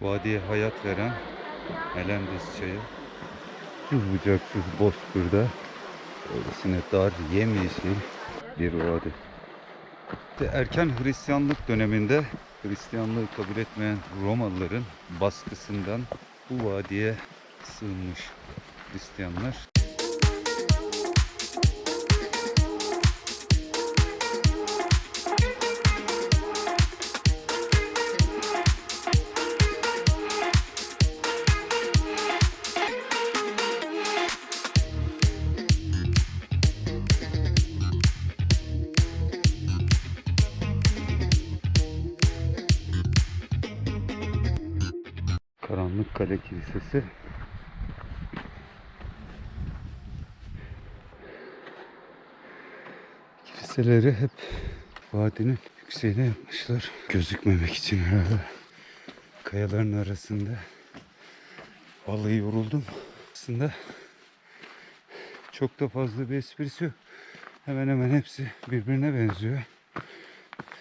vadiye hayat veren Melendez çayı. Ucuz bucaksız Bozkır'da öylesine dar yemyeşil bir vadi. Erken Hristiyanlık döneminde Hristiyanlığı kabul etmeyen Romalıların baskısından bu vadiye sığınmış Hristiyanlar. Karanlık Kale Kilisesi. Kiliseleri hep vadinin yükseğine yapmışlar. Gözükmemek için herhalde. Kayaların arasında. Vallahi yoruldum. Aslında çok da fazla bir esprisi yok. Hemen hemen hepsi birbirine benziyor.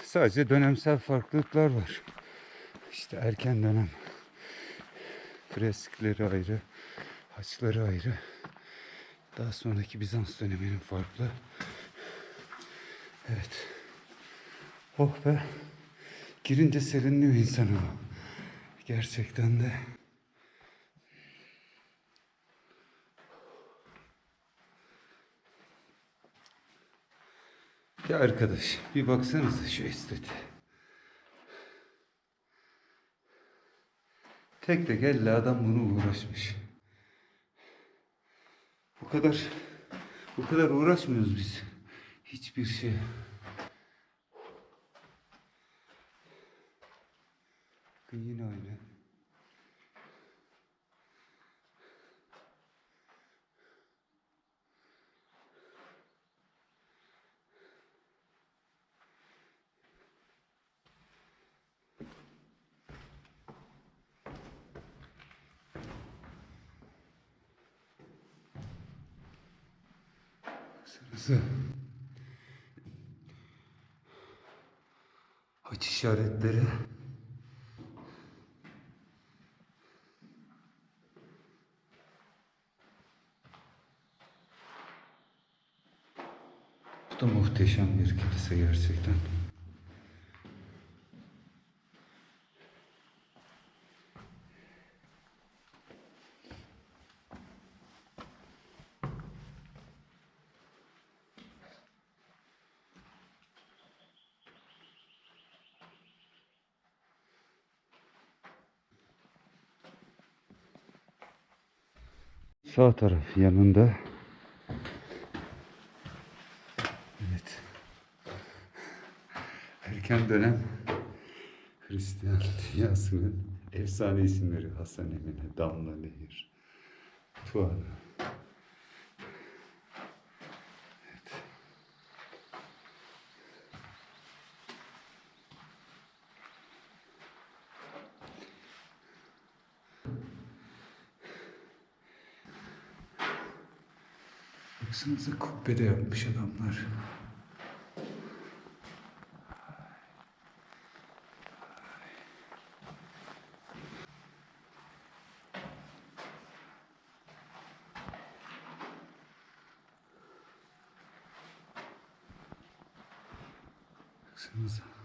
Sadece dönemsel farklılıklar var. İşte erken dönem freskleri ayrı, haçları ayrı. Daha sonraki Bizans döneminin farklı. Evet. Oh be. Girince serinliyor insan ama. Gerçekten de. Ya arkadaş bir baksanıza şu esteti. Tek tek elle adam bunu uğraşmış. Bu kadar bu kadar uğraşmıyoruz biz. Hiçbir şey. Yine aynı. Baksanıza. Haç işaretleri. Bu da muhteşem bir kilise gerçekten. Sağ taraf yanında. Evet. Erken dönem Hristiyan dünyasının efsane isimleri Hasan Emine, Damla Nehir, Tuana. Evet. Baksanıza kubbede yapmış adamlar. Baksanıza.